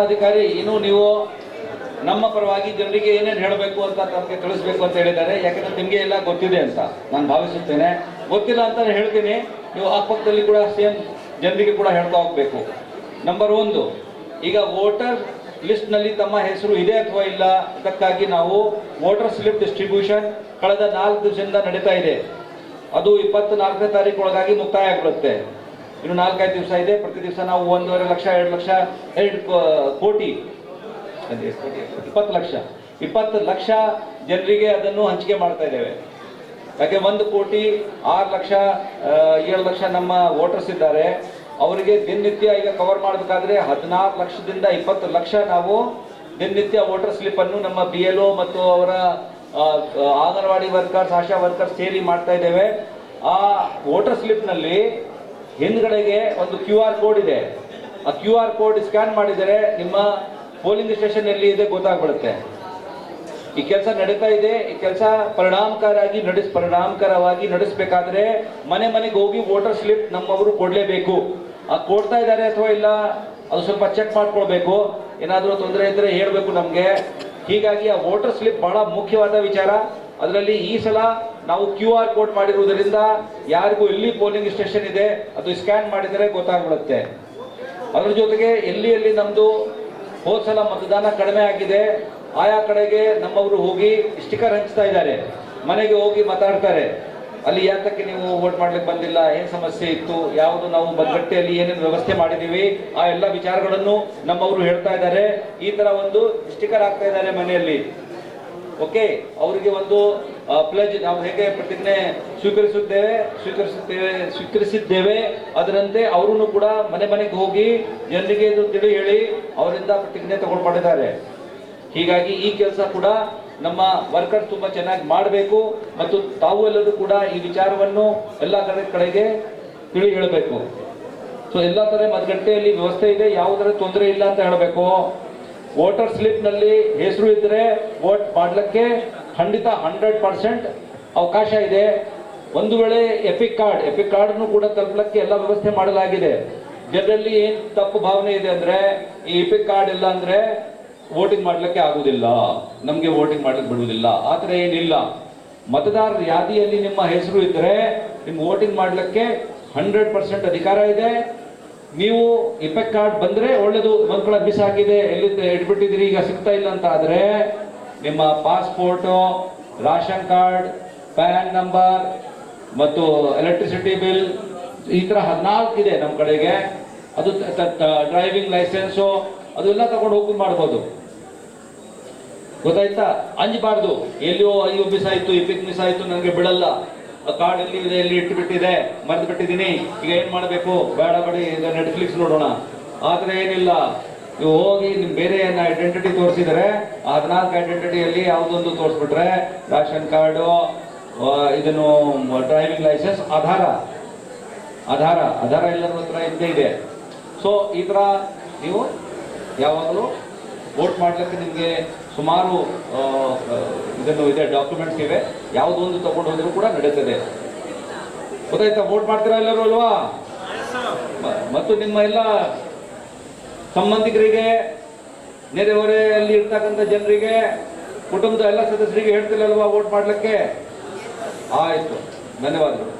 ಅಧಿಕಾರಿ ಇನ್ನು ನೀವು ನಮ್ಮ ಪರವಾಗಿ ಜನರಿಗೆ ಏನೇನು ಹೇಳಬೇಕು ಅಂತ ತಮಗೆ ತಿಳಿಸ್ಬೇಕು ಅಂತ ಹೇಳಿದ್ದಾರೆ. ಯಾಕಂದ್ರೆ ನಿಮಗೆ ಎಲ್ಲ ಗೊತ್ತಿದೆ ಅಂತ ನಾನು ಭಾವಿಸುತ್ತೇನೆ. ಗೊತ್ತಿಲ್ಲ ಅಂತ ಹೇಳ್ತೀನಿ. ನೀವು ಅಕ್ಕಪಕ್ಕದಲ್ಲಿ ಕೂಡ ಸೇಮ್ ಜನರಿಗೆ ಕೂಡ ಹೇಳ್ತಾ ಹೋಗ್ಬೇಕು. ನಂಬರ್ ಒಂದು, ಈಗ ವೋಟರ್ ಲಿಸ್ಟ್ನಲ್ಲಿ ತಮ್ಮ ಹೆಸರು ಇದೆ ಅಥವಾ ಇಲ್ಲ, ಅದಕ್ಕಾಗಿ ನಾವು ವೋಟರ್ ಸ್ಲಿಪ್ ಡಿಸ್ಟ್ರಿಬ್ಯೂಷನ್ ಕಳೆದ ನಾಲ್ಕು ದಿವಸದಿಂದ ನಡೀತಾ ಇದೆ. ಅದು ಇಪ್ಪತ್ನಾಲ್ಕನೇ ತಾರೀಕು ಒಳಗಾಗಿ ಮುಕ್ತಾಯ ಆಗಿಬಿಡುತ್ತೆ. ಇನ್ನು ನಾಲ್ಕೈದು ದಿವಸ ಇದೆ. ಪ್ರತಿ ದಿವಸ ನಾವು ಒಂದೂವರೆ ಲಕ್ಷ, ಎರಡು ಲಕ್ಷ, ಎರಡು ಕೋಟಿ? ಇಪ್ಪತ್ತು ಲಕ್ಷ. ಇಪ್ಪತ್ತು ಲಕ್ಷ ಜನರಿಗೆ ಅದನ್ನು ಹಂಚಿಕೆ ಮಾಡ್ತಾ ಇದ್ದೇವೆ. ಯಾಕೆ ಒಂದು ಕೋಟಿ, ಆರು ಲಕ್ಷ ಏಳು ಲಕ್ಷ ನಮ್ಮ ವೋಟರ್ಸ್ ಇದ್ದಾರೆ. ಅವರಿಗೆ ದಿನನಿತ್ಯ ಈಗ ಕವರ್ ಮಾಡಬೇಕಾದ್ರೆ ಹದಿನಾರು ಲಕ್ಷದಿಂದ ಇಪ್ಪತ್ತು ಲಕ್ಷ ನಾವು ದಿನನಿತ್ಯ ವೋಟರ್ ಸ್ಲಿಪ್ ಅನ್ನು ನಮ್ಮ ಬಿ ಎಲ್ ಒ ಮತ್ತು ಅವರ ಅಂಗನವಾಡಿ ವರ್ಕರ್ಸ್, ಆಶಾ ವರ್ಕರ್ಸ್ ಸೇರಿ ಮಾಡ್ತಾ ಇದ್ದೇವೆ. ಆ ವೋಟರ್ ಸ್ಲಿಪ್ನಲ್ಲಿ ಹಿಂದ್ಗಡೆಗೆ ಒಂದು ಕ್ಯೂ ಆರ್ ಕೋಡ್ ಇದೆ. ಆ ಕ್ಯೂ ಆರ್ ಕೋಡ್ ಸ್ಕ್ಯಾನ್ ಮಾಡಿದರೆ ನಿಮ್ಮ ಪೋಲಿಂಗ್ ಸ್ಟೇಷನ್ ಎಲ್ಲಿ ಇದೆ ಗೊತ್ತಾಗ್ಬಿಡುತ್ತೆ. ಈ ಕೆಲಸ ನಡೀತಾ ಇದೆ. ಈ ಕೆಲಸ ಪರಿಣಾಮಕಾರಿಯಾಗಿ ನಡೆಸ್, ಪರಿಣಾಮಕಾರವಾಗಿ ನಡೆಸಬೇಕಾದ್ರೆ ಮನೆ ಮನೆಗೆ ಹೋಗಿ ವೋಟರ್ ಸ್ಲಿಪ್ ನಮ್ಮವರು ಕೊಡಲೇಬೇಕು. ಆ ಕೊಡ್ತಾ ಇದ್ದಾರೆ ಅಥವಾ ಇಲ್ಲ, ಅದು ಸ್ವಲ್ಪ ಚೆಕ್ ಮಾಡ್ಕೊಳ್ಬೇಕು. ಏನಾದರೂ ತೊಂದರೆ ಇದ್ದರೆ ಹೇಳಬೇಕು ನಮಗೆ. ಹೀಗಾಗಿ ಆ ವೋಟರ್ ಸ್ಲಿಪ್ ಬಹಳ ಮುಖ್ಯವಾದ ವಿಚಾರ. ಅದರಲ್ಲಿ ಈ ಸಲ ನಾವು ಕ್ಯೂ ಆರ್ ಕೋಡ್ ಮಾಡಿರುವುದರಿಂದ ಯಾರಿಗೂ ಎಲ್ಲಿ ಪೋಲಿಂಗ್ ಸ್ಟೇಷನ್ ಇದೆ, ಅದು ಸ್ಕ್ಯಾನ್ ಮಾಡಿದರೆ ಗೊತ್ತಾಗ್ಬಿಡುತ್ತೆ. ಅದರ ಜೊತೆಗೆ ಎಲ್ಲಿ ಎಲ್ಲಿ ನಮ್ಮದು ಹೋದ ಸಲ ಮತದಾನ ಕಡಿಮೆ ಆಗಿದೆ, ಆಯಾ ಕಡೆಗೆ ನಮ್ಮವರು ಹೋಗಿ ಸ್ಟಿಕರ್ ಹಂಚ್ತಾ ಇದ್ದಾರೆ. ಮನೆಗೆ ಹೋಗಿ ಮಾತಾಡ್ತಾರೆ. ಅಲ್ಲಿ ಯಾತಕ್ಕೆ ನೀವು ವೋಟ್ ಮಾಡ್ಲಿಕ್ಕೆ ಬಂದಿಲ್ಲ, ಏನು ಸಮಸ್ಯೆ ಇತ್ತು, ಯಾವುದು ನಾವು ಮತಗಟ್ಟೆಯಲ್ಲಿ ಏನೇನು ವ್ಯವಸ್ಥೆ ಮಾಡಿದೀವಿ ಆ ಎಲ್ಲ ವಿಚಾರಗಳನ್ನು ನಮ್ಮವರು ಹೇಳ್ತಾ ಇದ್ದಾರೆ. ಈ ತರ ಒಂದು ಸ್ಟಿಕರ್ ಹಾಕ್ತಾ ಇದ್ದಾರೆ ಮನೆಯಲ್ಲಿ. ಓಕೆ, ಅವರಿಗೆ ಒಂದು ಪ್ಲಜ್ ನಾವು ಹೇಗೆ ಪ್ರತಿಜ್ಞೆ ಸ್ವೀಕರಿಸುತ್ತೇವೆ? ಸ್ವೀಕರಿಸುತ್ತೇವೆ, ಸ್ವೀಕರಿಸಿದ್ದೇವೆ. ಅದರಂತೆ ಅವರು ಕೂಡ ಮನೆ ಮನೆಗೆ ಹೋಗಿ ಜನರಿಗೆ ಇದು ತಿಳಿ ಹೇಳಿ ಅವರಿಂದ ಪ್ರತಿಜ್ಞೆ ತಗೊಂಡ್ಬಿಟ್ಟಿದ್ದಾರೆ ಹೀಗಾಗಿ ಈ ಕೆಲಸ ಕೂಡ ನಮ್ಮ ವರ್ಕರ್ ತುಂಬಾ ಚೆನ್ನಾಗಿ ಮಾಡಬೇಕು ಮತ್ತು ತಾವು ಎಲ್ಲರೂ ಕೂಡ ಈ ವಿಚಾರವನ್ನು ಎಲ್ಲ ಕಡೆ ಕಡೆಗೆ ತಿಳಿ ಹೇಳಬೇಕು. ಸೊ ಎಲ್ಲ ತರ ಮತಗಟ್ಟೆಯಲ್ಲಿ ವ್ಯವಸ್ಥೆ ಇದೆ. ಯಾವುದರ ತೊಂದರೆ ಇಲ್ಲ ಅಂತ ಹೇಳಬೇಕು. ವೋಟರ್ ಸ್ಲಿಪ್ನಲ್ಲಿ ಹೆಸರು ಇದ್ರೆ ವೋಟ್ ಮಾಡ್ಲಿಕ್ಕೆ ಖಂಡಿತ ಹಂಡ್ರೆಡ್ ಪರ್ಸೆಂಟ್ ಅವಕಾಶ ಇದೆ. ಒಂದು ವೇಳೆ ಎಪಿಕ್ ಕಾರ್ಡ್ ಎಪಿಕ್ ಕಾರ್ಡ್ ಕೂಡ ತಲುಪಲಿಕ್ಕೆ ಎಲ್ಲ ವ್ಯವಸ್ಥೆ ಮಾಡಲಾಗಿದೆ. ಜನರಲ್ಲಿ ಏನು ತಪ್ಪು ಭಾವನೆ ಇದೆ ಅಂದ್ರೆ, ಈ ಎಪಿಕ್ ಕಾರ್ಡ್ ಇಲ್ಲ ಅಂದ್ರೆ ವೋಟಿಂಗ್ ಮಾಡಲಿಕ್ಕೆ ಆಗುವುದಿಲ್ಲ. ನಮಗೆ ವೋಟಿಂಗ್ ಮಾಡಲಿಕ್ಕೆ ಬಿಡುವುದಿಲ್ಲ. ಆ ಏನಿಲ್ಲ. ಮತದಾರರ ಯಾದಿಯಲ್ಲಿ ನಿಮ್ಮ ಹೆಸರು ಇದ್ದರೆ ನಿಮ್ಮ ವೋಟಿಂಗ್ ಮಾಡಲಿಕ್ಕೆ ಹಂಡ್ರೆಡ್ ಪರ್ಸೆಂಟ್ ಅಧಿಕಾರ ಇದೆ. ನೀವು ಇಪೆಕ್ ಕಾರ್ಡ್ ಬಂದ್ರೆ ಒಳ್ಳೆಯದು ಮಕ್ಕಳ ಮಿಸ್ ಆಗಿದೆ, ಎಲ್ಲಿ ಇಟ್ಬಿಟ್ಟಿದ್ರಿ ಈಗ ಸಿಗ್ತಾ ಇಲ್ಲ ಅಂತ ಆದ್ರೆ ನಿಮ್ಮ passport ration card PAN number ಮತ್ತು ಎಲೆಕ್ಟ್ರಿಸಿಟಿ ಬಿಲ್ ಈ ಥರ ಹದಿನಾಲ್ಕು ಇದೆ ನಮ್ಮ ಕಡೆಗೆ. ಅದು ಡ್ರೈವಿಂಗ್ ಲೈಸೆನ್ಸು ಅದೆಲ್ಲ ತಗೊಂಡು ಹೋಗಿ ಮಾಡ್ಬೋದು. ಗೊತ್ತಾಯ್ತಾ? ಅಂಜಬಾರ್ದು. ಎಲ್ಲಿಯೋ ಅಯ್ಯೋ ಮಿಸ್ ಆಯ್ತು ಇಪಿಕ್ ಮಿಸ್ ಆಯ್ತು ನನಗೆ ಬಿಡಲ್ಲ. ಕಾರ್ಡ್ ಎಲ್ಲಿ ಇದೆ, ಎಲ್ಲಿ ಇಟ್ಟುಬಿಟ್ಟಿದೆ ಮರೆತು ಬಿಟ್ಟಿದ್ದೀನಿ ಈಗ ಏನು ಮಾಡಬೇಕು? ಬೇಡ ಬೇಡಿ, ಈಗ ನೆಟ್ಫ್ಲಿಕ್ಸ್ ನೋಡೋಣ. ಆದರೆ ಏನಿಲ್ಲ. ನೀವು ಹೋಗಿ ಬೇರೆ ಏನ ಐಡೆಂಟಿಟಿ ತೋರಿಸಿದ್ರೆ ಹದಿನಾಲ್ಕು ಐಡೆಂಟಿಟಿಯಲ್ಲಿ ಯಾವುದೊಂದು ತೋರಿಸ್ಬಿಟ್ರೆ ರಾಷನ್ ಕಾರ್ಡು ಇದನ್ನು ಡ್ರೈವಿಂಗ್ ಲೈಸೆನ್ಸ್ ಆಧಾರ ಆಧಾರ ಆಧಾರ ಎಲ್ಲರ ಹತ್ರ ಇದ್ದೇ ಇದೆ. ಸೊ ಈ ಥರ ನೀವು ಯಾವಾಗಲೂ ವೋಟ್ ಮಾಡ್ಲಿಕ್ಕೆ ನಿಮಗೆ ಸುಮಾರು ಇದನ್ನು ಇದೆ ಡಾಕ್ಯುಮೆಂಟ್ಸ್ ಇವೆ. ಯಾವುದೊಂದು ತಗೊಂಡು ಹೋದ್ರು ಕೂಡ ನಡೀತದೆ. ಗೊತ್ತಾಯ್ತಾ? ವೋಟ್ ಮಾಡ್ತೀರಾ ಎಲ್ಲರೂ ಅಲ್ವಾ? ಮತ್ತು ನಿಮ್ಮ ಎಲ್ಲ ಸಂಬಂಧಿಕರಿಗೆ ನೆರೆಹೊರೆಯಲ್ಲಿ ಇರ್ತಕ್ಕಂಥ ಜನರಿಗೆ ಕುಟುಂಬದ ಎಲ್ಲ ಸದಸ್ಯರಿಗೆ ಹೇಳ್ತಿಲ್ಲಲ್ವಾ ವೋಟ್ ಮಾಡಲಿಕ್ಕೆ? ಆಯಿತು ಧನ್ಯವಾದಗಳು.